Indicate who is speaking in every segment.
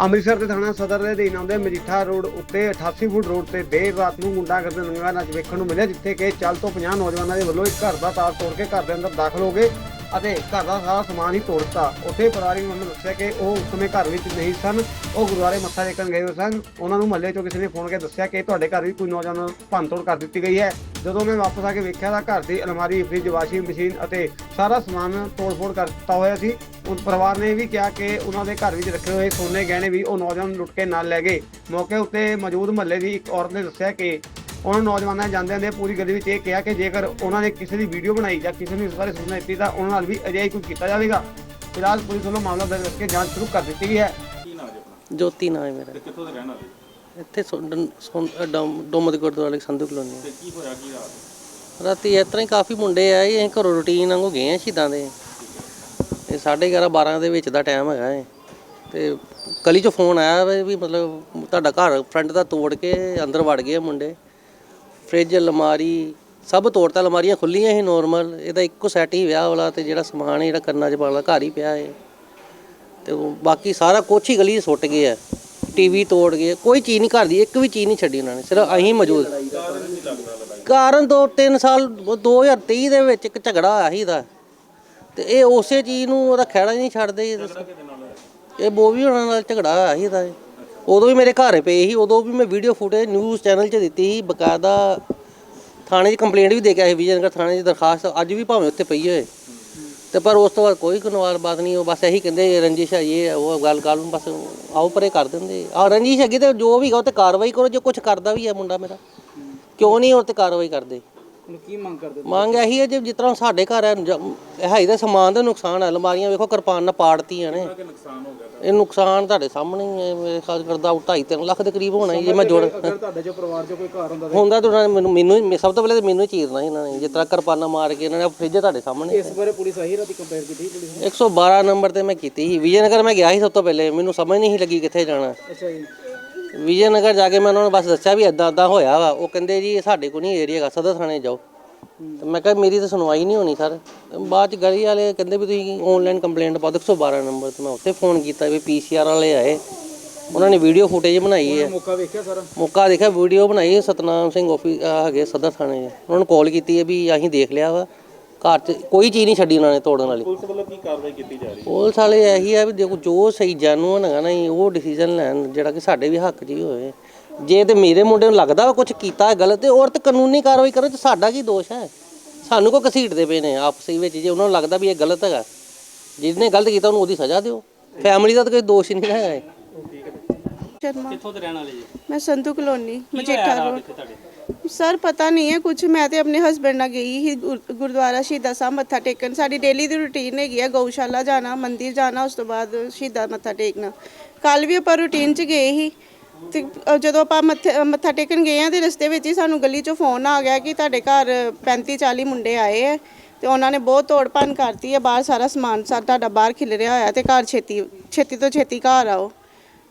Speaker 1: ਅੰਮ੍ਰਿਤਸਰ ਦੇ ਥਾਣਾ ਸਦਰ ਦੇ ਅਧੀਨ ਆਉਂਦੇ ਮਜੀਠਾ ਰੋਡ ਉੱਤੇ 88 ਫੁੱਟ ਰੋਡ ਤੇ ਦੇਰ ਰਾਤ ਨੂੰ ਗੁੰਡਾਗਰਦੀ ਦਾ ਨੰਗਾ ਨਾਚ ਵੇਖਣ ਨੂੰ ਮਿਲਿਆ, ਜਿੱਥੇ ਕਿ ਚੱਲ ਤੋਂ 50 ਨੌਜਵਾਨਾਂ ਦੇ ਵੱਲੋਂ ਇੱਕ ਘਰ ਦਾ ਤਾਰ ਤੋੜ ਕੇ ਘਰ ਦੇ ਅੰਦਰ ਦਾਖਲ ਹੋ ਗਏ। ਅਤੇ ਘਰ ਦਾ ਸਾਰਾ ਸਮਾਨ ਹੀ ਤੋੜ ਦਿੱਤਾ ਉੱਥੇ ਪਰਿਵਾਰਿਕ ਮੈਂਬਰ ਨੇ ਦੱਸਿਆ ਕਿ ਉਹ ਉਸ ਸਮੇਂ ਘਰ ਵਿੱਚ ਨਹੀਂ ਸਨ। ਉਹ ਗੁਰਦੁਆਰੇ ਮੱਥਾ ਟੇਕਣ ਗਏ ਹੋਏ ਸਨ। ਉਹਨਾਂ ਨੂੰ ਮਹੱਲੇ ਚੋਂ ਕਿਸੇ ਨੇ ਫੋਨ ਕੇ ਦੱਸਿਆ ਕਿ ਤੁਹਾਡੇ ਘਰ ਵੀ ਕੋਈ ਨੌਜਵਾਨ ਭੰਨਤੋੜ ਕਰ ਦਿੱਤੀ ਗਈ ਹੈ। ਜਦੋਂ ਮੈਂ ਵਾਪਸ ਆ ਕੇ ਵੇਖਿਆ ਤਾਂ ਘਰ ਦੀ ਅਲਮਾਰੀ, ਫ੍ਰਿਜ, ਵਾਸ਼ਿੰਗ ਮਸ਼ੀਨ ਅਤੇ ਸਾਰਾ ਸਮਾਨ ਤੋੜ-ਫੋੜ ਕਰ ਦਿੱਤਾ ਹੋਇਆ ਸੀ। ਉਹ ਪਰਿਵਾਰ ਨੇ ਇਹ ਵੀ ਕਿਹਾ ਕਿ ਉਹਨਾਂ ਦੇ ਘਰ ਵਿੱਚ ਰੱਖੇ ਹੋਏ ਸੋਨੇ ਗਹਿਣੇ ਵੀ ਉਹ ਨੌਜਵਾਨ ਲੁੱਟ ਕੇ ਨਾਲ ਲੈ ਗਏ। ਮੌਕੇ ਉੱਤੇ ਮੌਜੂਦ ਮਹੱਲੇ ਦੀ ਇੱਕ ਔਰਤ ਨੇ ਦੱਸਿਆ ਕਿ ਉਹਨਾਂ ਨੌਜਵਾਨਾਂ ਨੇ ਜਾਂਦਿਆਂ ਨੇ ਪੂਰੀ ਗਲੀ ਵਿੱਚ ਇਹ ਕਿਹਾ ਕਿ ਜੇਕਰ ਉਹਨਾਂ ਨੇ ਕਿਸੇ ਦੀ ਵੀਡੀਓ ਬਣਾਈ ਜਾਂ ਕਿਸੇ ਨੂੰ ਇਸ ਬਾਰੇ ਸੂਚਨਾ ਦਿੱਤੀ ਤਾਂ ਉਹਨਾਂ ਨਾਲ ਵੀ ਅਜਿਹਾ ਹੀ ਕੁਝ ਕੀਤਾ ਜਾਵੇਗਾ। ਫਿਲਹਾਲ ਪੁਲਿਸ ਵੱਲੋਂ ਮਾਮਲਾ ਦਰਜ ਕਰਕੇ ਜਾਂਚ ਸ਼ੁਰੂ ਕਰ ਦਿੱਤੀ ਗਈ ਹੈ।
Speaker 2: ਕੀ ਨਾਮ ਜੀ ਆਪਣਾ?
Speaker 3: ਜੋਤੀ ਨਾਂ ਹੈ ਮੇਰਾ।
Speaker 2: ਕਿੱਥੋਂ ਦੇ ਰਹਿਣ ਵਾਲੇ?
Speaker 3: ਇੱਥੇ ਸੋਡਨ- ਸੋਨ- ਅ, ਡੋਮ ਡੋਮ ਦੇ ਗੁਰਦੁਆਰੇ ਸੰਧੂ ਕਲੋਨੀ
Speaker 2: ਤੇ ਕੀ ਹੋਇਆ ਕੀ ਰਾਤ?
Speaker 3: ਰਾਤੀ ਇਸ ਤਰ੍ਹਾਂ ਹੀ ਕਾਫੀ ਮੁੰਡੇ ਆਏ ਅਸੀਂ ਘਰੋਂ ਰੂਟੀਨ ਵਾਂਗੂ ਗਏ ਆ ਸ਼ਹੀਦਾਂ ਦੇ। ਇਹ 11:30 12 ਦੇ ਵਿੱਚ ਦਾ ਟਾਈਮ ਹੈਗਾ ਏ ਤੇ ਗਲੀ ਚੋਂ ਫੋਨ ਆਇਆ ਵੀ ਮਤਲਬ ਤੁਹਾਡਾ ਘਰ ਫਰੰਟ ਦਾ ਤੋੜ ਕੇ ਅੰਦਰ ਵੜ ਗਏ ਮੁੰਡੇ। ਫ੍ਰਿਜ, ਅਲਮਾਰੀ, ਸਭ ਤੋੜਤਾ, ਅਲਮਾਰੀਆਂ ਖੁੱਲੀਆਂ ਸੀ ਨੋਰਮਲ ਇਹਦਾ ਇੱਕੋ ਸੈੱਟ ਹੀ ਵਿਆਹ ਵਾਲਾ ਤੇ ਜਿਹੜਾ ਸਮਾਨ ਜਿਹੜਾ ਕੰਨਾਂ 'ਚ ਵਾਲਾ ਘਰ ਹੀ ਪਿਆ ਹੈ ਤੇ ਉਹ ਬਾਕੀ ਸਾਰਾ ਕੁਛ ਹੀ ਗਲੀ 'ਚ ਸੁੱਟ ਗਿਆ। ਆ ਟੀਵੀ ਤੋੜ ਗਏ ਕੋਈ ਚੀਜ਼ ਨਹੀਂ ਘਰ ਦੀ, ਇੱਕ ਵੀ ਚੀਜ਼ ਨਹੀਂ ਛੱਡੀ ਉਹਨਾਂ ਨੇ, ਸਿਰਫ ਅਸੀਂ ਮੌਜੂਦ। ਕਾਰਨ ਦੋ ਤਿੰਨ ਸਾਲ 2023 ਦੇ ਵਿੱਚ ਇੱਕ ਝਗੜਾ ਆਇਆ ਸੀ ਦਾ ਤੇ ਇਹ ਉਸੇ ਚੀਜ਼ ਨੂੰ ਉਹਦਾ ਖਹਿੜਾ ਹੀ ਨਹੀਂ ਛੱਡਦੇ। ਇਹ ਦੱਸੋ। ਇਹ ਬੋਵੀ ਉਹਨਾਂ ਨਾਲ ਝਗੜਾ ਆਇਆ ਸੀ ਦਾ ਉਦੋਂ ਵੀ ਮੇਰੇ ਘਰ ਪਏ ਸੀ ਉਦੋਂ ਵੀ ਮੈਂ ਵੀਡੀਓ ਫੁਟੇਜ ਨਿਊਜ਼ ਚੈਨਲ 'ਚ ਦਿੱਤੀ ਸੀ ਬਕਾਇਦਾ ਥਾਣੇ 'ਚ ਕੰਪਲੇਂਟ ਵੀ ਦੇ ਕੇ ਆਏ ਵਿਜੇਨਗਰ ਥਾਣੇ 'ਚ ਦਰਖਾਸਤ ਅੱਜ ਵੀ ਭਾਵੇਂ ਉੱਥੇ ਪਈ ਹੋਏ। ਤੇ ਪਰ ਉਸ ਤੋਂ ਬਾਅਦ ਕੋਈ ਕਾਨੂੰਨ ਬਾਤ ਨਹੀਂ ਉਹ ਬਸ ਇਹੀ ਕਹਿੰਦੇ ਰੰਜਿਸ਼ ਹੈ ਇਹ ਹੈ, ਉਹ ਗੱਲ ਗੱਲ ਨੂੰ ਬਸ ਆਓ ਪਰੇ ਕਰ ਦਿੰਦੇ। ਆ ਰੰਜਿਸ਼ ਹੈਗੀ ਤੇ ਜੋ ਵੀ ਹੈਗਾ ਉਹ ਤੇ ਕਾਰਵਾਈ ਕਰੋ ਜੇ ਕੁਝ ਕਰਦਾ ਵੀ ਹੈ ਮੁੰਡਾ ਮੇਰਾ। ਕਿਉਂ ਨਹੀਂ ਉਹ ਤੇ ਕਾਰਵਾਈ ਕਰਦੇ?
Speaker 4: ਹੁਣ ਕੀ ਮੰਗ ਕਰਦੇ
Speaker 3: ਮੰਗ ਇਹੀ ਹੈ ਜੇ ਜਿਸ ਤਰ੍ਹਾਂ ਸਾਡੇ ਘਰ ਹੈ ਜ- ਹੈ ਹੀ ਤਾਂ ਸਮਾਨ ਦਾ ਨੁਕਸਾਨ ਹੈ ਅਲਮਾਰੀਆਂ ਵੇਖੋ ਕਿਰਪਾਨ ਨਾਲ ਪਾੜਤੀਆਂ ਨੇ।
Speaker 2: ਨੁਕਸਾਨ ਹੋ ਗਿਆ
Speaker 3: ਇਹ ਨੁਕਸਾਨ ਤੁਹਾਡੇ ਸਾਹਮਣੇ ਹੀ ਹੈ ਮੇਰੇ ਖਿਆਲ ਕਰਦਾ 2.5 3 ਲੱਖ ਦੇ ਕਰੀਬ ਹੋਣਾ ਜੀ ਜੇ ਮੈਂ ਜੋੜ
Speaker 4: ਅਗਰ ਤੁਹਾਡੇ ਜੋ ਪਰਿਵਾਰ 'ਚ ਕੋਈ ਘਰ ਹੁੰਦਾ
Speaker 3: ਹੁੰਦਾ ਤਾਂ ਉਹਨਾਂ ਨੇ ਮੈਨੂੰ ਮੈਨੂੰ ਹੀ- ਸਭ ਤੋਂ ਪਹਿਲੇ ਤਾਂ ਮੈਨੂੰ ਹੀ ਚੀਰਨਾ ਸੀ ਇਹਨਾਂ ਨੇ ਜਿਸ ਤਰ੍ਹਾਂ ਕਿਰਪਾਨਾਂ ਮਾਰ ਕੇ ਇਹਨਾਂ ਨੇ ਫ੍ਰਿਜ ਤੁਹਾਡੇ ਸਾਹਮਣੇ
Speaker 4: ਇਸ ਬਾਰੇ ਪੁਲਿਸ ਆਹੀ ਰਾਤੀ ਕੰਪੇਅਰ ਕੀਤੀ ਪੁਲਿਸ ਨੇ?
Speaker 3: 112 ਨੰਬਰ ਤੇ ਮੈਂ ਕੀਤੀ ਸੀ ਵਿਜੇਨਗਰ ਮੈਂ ਗਿਆ ਸੀ ਸਭ ਤੋਂ ਪਹਿਲੇ ਮੈਨੂੰ ਸਮਝ ਨਹੀਂ ਸੀ ਲੱਗੀ ਕਿੱਥੇ ਜਾਣਾ।
Speaker 4: ਅੱਛਾ ਜੀ।
Speaker 3: ਵਿਜੇਨਗਰ ਜਾ ਕੇ ਮੈਂ ਉਹਨਾਂ ਨੂੰ ਬਸ ਦੱਸਿਆ ਵੀ ਇਦਾਂ ਇਦਾਂ ਹੋਇਆ ਵਾ। ਉਹ ਕਹਿੰਦੇ ਜੀ ਸਾਡੇ ਕੋਲ ਨਹੀਂ ਏਰੀਆ ਹੈਗਾ ਸਦਰ ਥਾਣੇ ਜਾਓ। ਤੇ ਮੈਂ ਕਿਹਾ ਮੇਰੀ ਤਾਂ ਸੁਣਵਾਈ ਨਹੀਂ ਹੋਣੀ ਸਰ। ਬਾਅਦ ਚ ਗਲੀ ਵਾਲੇ ਕਹਿੰਦੇ ਵੀ ਤੁਸੀਂ ਆਨਲਾਈਨ ਕੰਪਲੇਂਟ ਪਾ ਦਿਓ 112 ਨੰਬਰ ਤੇ ਮੈਂ ਉੱਥੇ ਫੋਨ ਕੀਤਾ ਵੀ ਪੀਸੀਆਰ ਵਾਲੇ ਆਏ। ਉਹਨਾਂ ਨੇ ਵੀਡੀਓ ਫੁਟੇਜ ਬਣਾਈ ਹੈ।
Speaker 4: ਮੌਕਾ ਵੇਖਿਆ ਸਾਰਾ?
Speaker 3: ਮੌਕਾ ਦੇਖਿਆ ਵੀਡੀਓ ਬਣਾਈ ਸਤਨਾਮ ਸਿੰਘ ਆਫਿਸ ਹੈਗੇ ਸਦਰ ਥਾਣੇ ਉਹਨਾਂ ਨੂੰ ਕਾਲ ਕੀਤੀ ਹੈ ਵੀ ਅਸੀਂ ਦੇਖ ਲਿਆ ਵਾ। ਘਰ 'ਚ ਕੋਈ ਚੀਜ਼ ਨਹੀਂ ਛੱਡੀ ਉਹਨਾਂ ਨੇ ਤੋੜਨ ਵਾਲੀ।
Speaker 2: ਪੁਲਿਸ ਵੱਲੋਂ ਕੀ ਕਾਰਵਾਈ ਕੀਤੀ ਜਾ ਰਹੀ ਹੈ?
Speaker 3: ਪੁਲਿਸ ਵਾਲੇ ਇਹੀ ਆ ਵੀ ਦੇਖੋ ਜੋ ਸਹੀ ਜੈਨੂਅਨ ਹੈਗਾ ਨਾ ਜੀ, ਉਹ ਡਿਸੀਜਨ ਲੈਣ ਜਿਹੜਾ ਕਿ ਸਾਡੇ ਵੀ ਹੱਕ 'ਚ ਹੀ ਹੋਵੇ। ਜੇ ਤੇ ਮੇਰੇ ਮੁੰਡੇ ਨੂੰ ਲੱਗਦਾ ਵਾ ਕੁਝ ਕੀਤਾ ਹੈ ਗਲਤ ਤੇ ਔਰ ਤੇ ਕਾਨੂੰਨੀ ਕਾਰਵਾਈ ਕਰੋ ਤੇ ਸਾਡਾ ਕੀ ਦੋਸ਼ ਹੈ? ਸਾਨੂੰ ਕੋ ਘਸੀਟਦੇ ਪਏ ਨੇ ਆਪਸੀ ਵਿੱਚ ਜੇ ਉਹਨਾਂ ਨੂੰ ਲੱਗਦਾ ਵੀ ਇਹ ਗਲਤ ਹੈਗਾ ਜਿਹਨੇ ਗਲਤ ਕੀਤਾ ਉਹਨੂੰ ਉਹਦੀ ਸਜ਼ਾ ਦਿਓ। ਫੈਮਿਲੀ ਦਾ ਤਾਂ ਕੋਈ ਦੋਸ਼ ਹੀ ਨਹੀਂ ਹੈਗਾ ਇਹ।
Speaker 5: ਸ਼ਰਮਾ।
Speaker 2: ਕਿੱਥੋਂ ਦੇ ਰਹਿਣ ਵਾਲੇ ਜੀ?
Speaker 5: ਮੈਂ Sandhu colony Majitha road. Sir ਪਤਾ ਨਹੀਂ ਹੈ ਕੁਝ ਮੈਂ ਤੇ ਆਪਣੇ ਹਸਬੰਡ ਨਾਲ ਗਈ ਸੀ ਗੁਰ- ਗੁਰਦੁਆਰਾ ਸ਼ਹੀਦਾਂ ਸਾਹਿਬ ਮੱਥਾ ਟੇਕਣ। ਸਾਡੀ ਡੇਲੀ ਦੀ ਰੁਟੀਨ ਹੈਗੀ ਆ ਗਊਸ਼ਾਲਾ ਜਾਣਾ ਮੰਦਿਰ ਜਾਣਾ ਉਸ ਤੋਂ ਬਾਅਦ ਸ਼ਹੀਦਾਂ ਮੱਥਾ ਟੇਕਣਾ। ਕੱਲ ਵੀ ਆਪਾਂ ਰੁਟੀਨ 'ਚ ਗਏ ਸੀ ਤੇ ਅ, ਜਦੋਂ ਆਪਾਂ ਮੱਥੇ- ਮੱਥਾ ਟੇਕਣ ਗਏ ਆ ਤੇ ਰਸਤੇ ਵਿੱਚ ਹੀ ਸਾਨੂੰ ਗਲੀ 'ਚੋਂ ਫੋਨ ਆ ਗਿਆ ਕਿ ਤੁਹਾਡੇ ਘਰ 35 40 ਮੁੰਡੇ ਆਏ ਹੈ ਤੇ ਉਹਨਾਂ ਨੇ ਬਹੁਤ ਤੋੜ ਭੰਨ ਕਰਤੀ ਹੈ ਬਾਹਰ ਸਾਰਾ ਸਮਾਨ ਸਾ ਤੁਹਾਡਾ ਬਾਹਰ ਖਿਲ ਰਿਹਾ ਹੋਇਆ ਤੇ ਘਰ ਛੇਤੀ ਛੇਤੀ ਤੋਂ ਛੇਤੀ ਘਰ ਆਓ।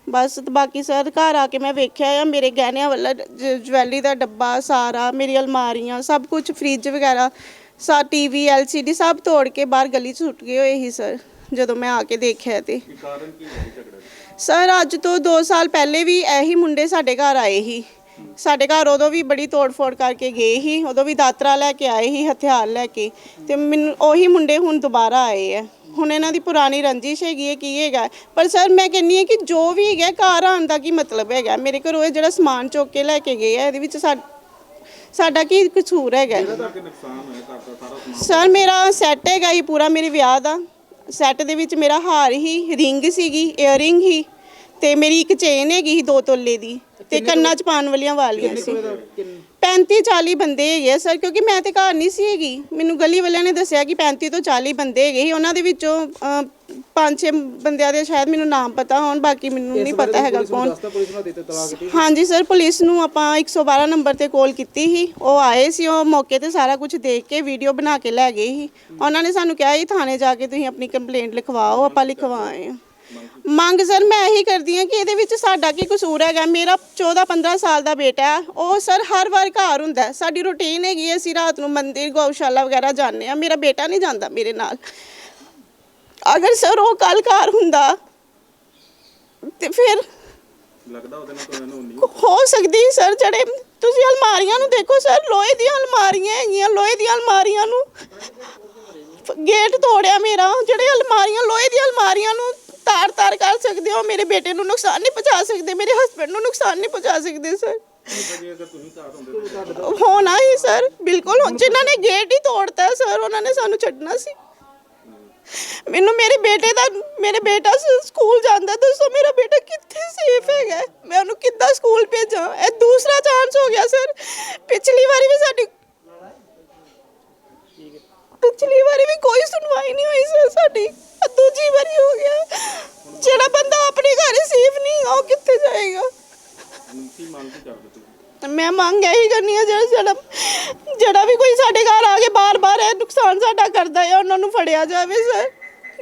Speaker 5: ਬਸ ਤੇ ਬਾਕੀ ਸਰ ਘਰ ਆ ਕੇ ਮੈਂ ਵੇਖਿਆ ਆ ਮੇਰੇ ਗਹਿਣਿਆਂ ਵਾਲਾ ਜਵੈਲਰੀ ਦਾ ਡੱਬਾ ਸਾਰਾ ਮੇਰੀ ਅਲਮਾਰੀਆਂ ਸਭ ਕੁਝ ਫ੍ਰਿਜ ਵਗੈਰਾ ਸਾ ਟੀਵੀ ਐਲਸੀਡੀ ਸਭ ਤੋੜ ਕੇ ਬਾਹਰ ਗਲੀ 'ਚ ਸੁੱਟ ਗਏ ਹੋਏ ਸੀ ਸਰ ਜਦੋਂ ਮੈਂ ਆ ਕੇ ਦੇਖਿਆ ਤੇ।
Speaker 2: ਕਾਰਨ ਕੀ ਹੈ ਝਗੜੇ ਦਾ?
Speaker 5: ਸਰ ਅੱਜ ਤੋਂ 2 ਸਾਲ ਪਹਿਲੇ ਵੀ ਇਹੀ ਮੁੰਡੇ ਸਾਡੇ ਘਰ ਆਏ ਸੀ। ਸਾਡੇ ਘਰ ਉਦੋਂ ਵੀ ਬੜੀ ਤੋੜ-ਫੋੜ ਕਰਕੇ ਗਏ ਸੀ ਉਦੋਂ ਵੀ ਦਾਤਰਾ ਲੈ ਕੇ ਆਏ ਸੀ ਹਥਿਆਰ ਲੈ ਕੇ ਤੇ ਮੈਨੂੰ ਉਹੀ ਮੁੰਡੇ ਹੁਣ ਦੁਬਾਰਾ ਆਏ ਆ। ਹੁਣ ਇਹਨਾਂ ਦੀ ਪੁਰਾਣੀ ਰੰਜਿਸ਼ ਹੈਗੀ ਹੈ ਕੀ ਹੈਗਾ ਪਰ ਸਰ ਮੈਂ ਕਹਿੰਨੀ ਹੈ ਕਿ ਜੋ ਵੀ ਹੈਗਾ ਘਰ ਆਉਣ ਦਾ ਕੀ ਮਤਲਬ ਹੈਗਾ? ਮੇਰੇ ਘਰੋਂ ਇਹ ਜਿਹੜਾ ਸਮਾਨ ਚੁੱਕ ਕੇ ਲੈ ਕੇ ਗਏ ਆ ਇਹਦੇ ਵਿੱਚ ਸਾ- ਸਾਡਾ ਕੀ ਕਸੂਰ ਹੈਗਾ?
Speaker 2: ਸਾਰਾ
Speaker 5: ਮੇਰਾ ਸੈੱਟ ਹੈਗਾ ਹੀ ਪੂਰਾ ਮੇਰੇ ਵਿਆਹ ਦਾ। ਸੈੱਟ ਦੇ ਵਿੱਚ ਮੇਰਾ ਹਾਰ ਹੀ ਰਿੰਗ ਸੀਗੀ ਇਅਰਿੰਗ ਹੀ ਤੇ ਮੇਰੀ ਇੱਕ ਚੇਨ ਹੈਗੀ ਸੀ ਦੋ ਤੋਲੇ ਦੀ। ਤੇ ਕੰਨਾਂ 'ਚ ਪਾਉਣ ਵਾਲੀਆਂ ਵਾਲੀਆਂ ਸੀ 35 40 ਬੰਦੇ ਹੈਗੇ ਸਰ ਕਿਉਂਕਿ ਮੈਂ ਤੇ ਘਰ ਨਹੀਂ ਸੀ ਹੈਗੀ। ਮੈਨੂੰ ਗਲੀ ਵਾਲਿਆਂ ਨੇ ਦੱਸਿਆ ਕਿ 35 ਤੋਂ 40 ਬੰਦੇ ਹੈਗੇ ਸੀ। ਉਹਨਾਂ ਦੇ ਵਿੱਚੋਂ ਪੰਜ ਛੇ ਬੰਦਿਆਂ ਦੇ ਸ਼ਾਇਦ ਮੈਨੂੰ ਨਾਮ ਪਤਾ ਹੋਣ ਬਾਕੀ ਮੈਨੂੰ ਨਹੀਂ ਪਤਾ ਹੈਗਾ ਕੌਣ।
Speaker 4: ਦੱਸਤਾ ਪੁਲਿਸ ਨੂੰ ਦਿੱਤੇ ਤਲਾਕ
Speaker 5: ਹਾਂਜੀ ਸਰ ਪੁਲਿਸ ਨੂੰ ਆਪਾਂ 112 ਨੰਬਰ ਤੇ ਕਾਲ ਕੀਤੀ ਸੀ। ਉਹ ਆਏ ਸੀ ਉਹ ਮੌਕੇ ਤੇ ਸਾਰਾ ਕੁਝ ਦੇਖ ਕੇ ਵੀਡੀਓ ਬਣਾ ਕੇ ਲੈ ਗਏ ਸੀ। ਉਹਨਾਂ ਨੇ ਸਾਨੂੰ ਕਿਹਾ ਇਹ ਥਾਣੇ ਜਾ ਕੇ ਤੁਸੀਂ ਆਪਣੀ ਕੰਪਲੇਂਟ ਲਿਖਵਾਓ ਆਪਾਂ ਲਿਖਵਾਏ ਮੰਗ ਸਰ ਮੈਂ ਇਹੀ ਕਰਦੀ ਹਾਂ ਕਿ ਇਹਦੇ ਵਿੱਚ ਸਾਡਾ ਕੀ ਕਸੂਰ ਹੈਗਾ? ਮੇਰਾ 14 15 ਸਾਲ ਦਾ ਬੇਟਾ ਹੈ। ਉਹ ਸਰ ਹਰ ਵਾਰ ਘਰ ਹੁੰਦਾ ਹੈ। ਸਾਡੀ ਰੁਟੀਨ ਹੈਗੀ ਹੈ, ਅਸੀਂ ਰਾਤ ਨੂੰ ਮੰਦਿਰ ਗਊਸ਼ਾਲਾ ਵਗੈਰਾ ਜਾਂਦੇ ਆ ਮੇਰਾ ਬੇਟਾ ਨਹੀਂ ਜਾਂਦਾ ਮੇਰੇ ਨਾਲ। ਅਗਰ ਸਰ ਉਹ ਕੱਲ ਘਰ ਹੁੰਦਾ ਤੇ ਫਿਰ
Speaker 2: ਲੱਗਦਾ ਉਹਦੇ ਨਾਲ ਤੁਹਾਨੂੰ ਨਹੀਂ।
Speaker 5: ਹੋ ਸਕਦੀ ਸਰ ਜਿਹੜੇ ਤੁਸੀਂ ਅਲਮਾਰੀਆਂ ਨੂੰ ਦੇਖੋ ਸਰ ਲੋਹੇ ਦੀਆਂ ਅਲਮਾਰੀਆਂ ਹੈਗੀਆਂ ਲੋਹੇ ਦੀਆਂ ਅਲਮਾਰੀਆਂ ਨੂੰ ਗੇਟ ਤੋੜਿਆ ਮੇਰਾ। ਜਿਹੜੇ ਅਲਮਾਰੀਆਂ ਲੋਹੇ ਦੀਆਂ ਅਲਮਾਰੀਆਂ ਨੂੰ ਸਕਦੇ ਹੋ ਮੇਰੇ ਬੇਟੇ ਨੂੰ ਨੁਕਸਾਨ ਨਹੀਂ ਪਹੁੰਚਾ ਸਕਦੇ, ਮੇਰੇ ਹਸਬੰਡ ਨੂੰ ਨੁਕਸਾਨ ਨਹੀਂ ਪਹੁੰਚਾ ਸਕਦੇ ਸਰ ਹੋਣਾ ਹੀ ਸਰ ਬਿਲਕੁਲ ਜਿਨ੍ਹਾਂ ਨੇ ਗੇਟ ਹੀ ਤੋੜਤਾ ਸਰ ਉਹਨਾਂ ਨੇ ਸਾਨੂੰ ਛੱਡਣਾ ਸੀ। ਮੈਨੂੰ ਮੇਰੇ ਬੇਟੇ ਦਾ, ਮੇਰੇ ਬੇਟਾ ਸਕੂਲ ਜਾਂਦਾ, ਦੱਸੋ ਮੇਰਾ ਬੇਟਾ ਕਿੱਥੇ ਸੇਫ ਹੈਗਾ? ਮੈਂ ਉਹਨੂੰ ਕਿੱਦਾਂ ਸਕੂਲ ਭੇਜਾਂ? ਇਹ ਦੂਸਰਾ ਚਾਂਸ ਹੋ ਗਿਆ ਸਰ ਪਿਛਲੀ ਵਾਰੀ ਵੀ ਸਾਡੀ ਪਿਛਲੀ ਵਾਰੀ ਵੀ ਕੋਈ ਸੁਣਵਾਈ ਨਹੀਂ ਹੋਈ ਸਰ ਸਾਡੀ। ਦੂਜੀ ਵਾਰੀ ਹੋ ਗਿਆ। ਜਿਹੜਾ ਬੰਦਾ ਆਪਣੇ ਘਰ ਸੇਫ ਨਹੀਂ, ਉਹ ਕਿੱਥੇ ਜਾਏਗਾ?
Speaker 2: ਕੀ ਮੰਗ ਕੀ ਕਰਦੇ ਤੁਸੀਂ
Speaker 5: ਮੈਂ ਮੰਗ ਇਹੀ ਕਰਨੀ ਹੈ ਜਿਹੜਾ ਜਿਹੜਾ ਜਿਹੜਾ ਵੀ ਕੋਈ ਸਾਡੇ ਘਰ ਆ ਕੇ ਬਾਰ-ਬਾਰ ਇਹ ਨੁਕਸਾਨ ਸਾਡਾ ਕਰਦਾ ਹੈ ਉਹਨਾਂ ਨੂੰ ਫੜਿਆ ਜਾਵੇ, ਸਰ।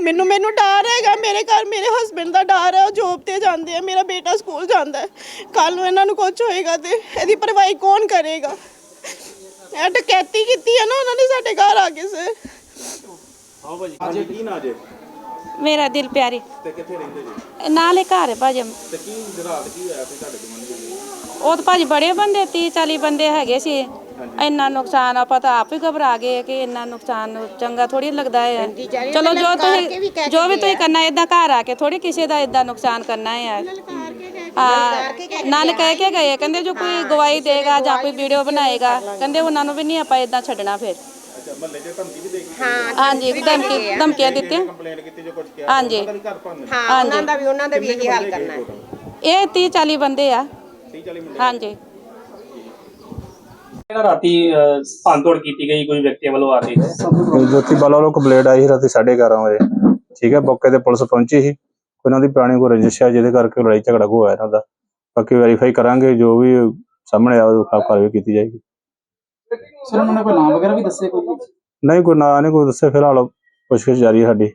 Speaker 5: ਮੈਨੂੰ ਮੈਨੂੰ ਡਰ ਹੈਗਾ, ਮੇਰੇ ਘਰ ਮੇਰੇ ਹਸਬੰਡ ਦਾ ਡਰ ਹੈ ਉਹ ਜੋਬ ਤੇ ਜਾਂਦੇ ਆ, ਮੇਰਾ ਬੇਟਾ ਸਕੂਲ ਜਾਂਦਾ ਕੱਲ ਨੂੰ ਇਹਨਾਂ ਨੂੰ ਕੁਝ ਹੋਏਗਾ ਤੇ ਇਹਦੀ ਭਰਵਾਈ ਕੌਣ ਕਰੇਗਾ? ਇਹ ਡਕੈਤੀ ਕੀਤੀ ਹੈ ਨਾ ਉਹਨਾਂ ਨੇ ਸਾਡੇ ਘਰ ਆ ਕੇ, ਸਰ।
Speaker 2: ਆਓ ਭਾਜੀ। ਕੀ ਨਾ ਜੇ?
Speaker 6: ਮੇਰਾ ਦਿਲ ਪਿਆਰੀ।
Speaker 2: ਤੇ ਕਿੱਥੇ ਰਹਿੰਦੇ ਜੀ?
Speaker 6: ਨਾਲੇ ਘਰ ਹੈ ਭਾਜੀ।
Speaker 2: ਤੇ ਕੀ ਰਾਤ ਕੀ ਹੋਇਆ ਸੀ ਤੁਹਾਡੇ ਜਵਾਨੀ ਦੇ
Speaker 6: ਉਹ ਤਾਂ ਭਾਜੀ ਬੜੇ ਬੰਦੇ 30 40 ਬੰਦੇ ਹੈਗੇ ਸੀ। ਇੰਨਾ ਨੁਕਸਾਨ ਆਪਾਂ ਤਾਂ ਆਪ ਹੀ ਘਬਰਾ ਗਏ ਕਿ ਇੰਨਾ ਨੁਕਸਾਨ ਚੰਗਾ ਥੋੜੀ ਲੱਗਦਾ ਹੈ। ਚਲੋ ਜੋ ਤੁਸੀਂ ਜੋ ਵੀ ਤੁਸੀਂ ਕਰਨਾ ਇਦਾਂ ਘਰ ਆ ਕੇ ਥੋੜੀ ਕਿਸੇ ਦਾ ਇਦਾਂ ਨੁਕਸਾਨ ਕਰਨਾ ਹੈ ਯਾਰ। ਹਾਂ ਨਾਲ ਕਹਿ ਕੇ ਗਏ ਕਹਿੰਦੇ ਜੋ ਕੋਈ ਗਵਾਹੀ ਦੇਗਾ ਜਾਂ ਕੋਈ ਵੀਡੀਓ ਬਣਾਏਗਾ ਕਹਿੰਦੇ ਉਹਨਾਂ ਨੂੰ ਵੀ ਨਹੀਂ ਆਪਾਂ ਇਦਾਂ ਛੱਡਣਾ ਫਿਰ।
Speaker 2: ਮਹੱਲੇ 'ਚ ਧਮਕੀ ਵੀ ਦੇ ਕੇ
Speaker 6: ਹਾਂਜੀ ਧਮਕੀ ਧਮਕੀਆਂ ਦਿੱਤੀਆਂ।
Speaker 2: ਕੰਪਲੇਂਟ ਕੀਤੀ ਜੋ ਕੁਝ ਕਿਹਾ?
Speaker 6: ਹਾਂਜੀ।
Speaker 2: ਕਦੀ ਘਰ ਭੰਨ
Speaker 6: ਹਾਂ ਉਹਨਾਂ ਦਾ ਵੀ ਉਹਨਾਂ ਦਾ ਵੀ ਇਹੀ ਹਾਲ ਕਰਨਾ। ਇਹ 30 40 ਬੰਦੇ ਆ।
Speaker 2: 30 40 ਮਿੰਟ
Speaker 6: ਹਾਂਜੀ।
Speaker 7: ਜਿਹੜਾ ਰਾਤੀ ਅਹ, ਭੰਨਤੋੜ ਕੀਤੀ ਗਈ ਕੋਈ ਵਿਅਕਤੀ ਵੱਲੋਂ ਆ ਰਹੀ ਹੈ
Speaker 8: ਜੋਤੀ ਬਾਲਾ ਵੱਲੋਂ ਕੰਪਲੇਂਟ ਆਈ ਸੀ ਰਾਤੀ 11:30 ਵਜੇ। ਠੀਕ ਹੈ ਮੌਕੇ ਤੇ ਪੁਲਿਸ ਪਹੁੰਚੀ ਸੀ। ਉਹਨਾਂ ਦੀ ਪੁਰਾਣੀ ਕੋਈ ਰੰਜਿਸ਼ ਹੈ ਜਿਹਦੇ ਕਰਕੇ ਲੜਾਈ ਝਗੜਾ ਹੋਇਆ ਇਹਨਾਂ ਦਾ ਬਾਕੀ ਵੈਰੀਫਾਈ ਕਰਾਂਗੇ ਜੋ ਵੀ ਸਾਹਮਣੇ ਆਵੇ ਉਹ ਖਾ- ਕਾਰਵਾਈ ਕੀਤੀ ਜਾਏਗੀ।
Speaker 4: ਸਰ, ਉਹਨਾਂ ਨੇ ਕੋਈ ਨਾਮ ਵਗੈਰਾ ਵੀ ਦੱਸੇ ਕੋਈ?
Speaker 8: ਨਹੀਂ, ਕੋਈ ਨਾਂ ਨਹੀਂ, ਕੋਈ ਦੱਸੇ ਫਿਲਹਾਲ ਪੁੱਛਗਿੱਛ ਜਾਰੀ ਹੈ ਸਾਡੀ।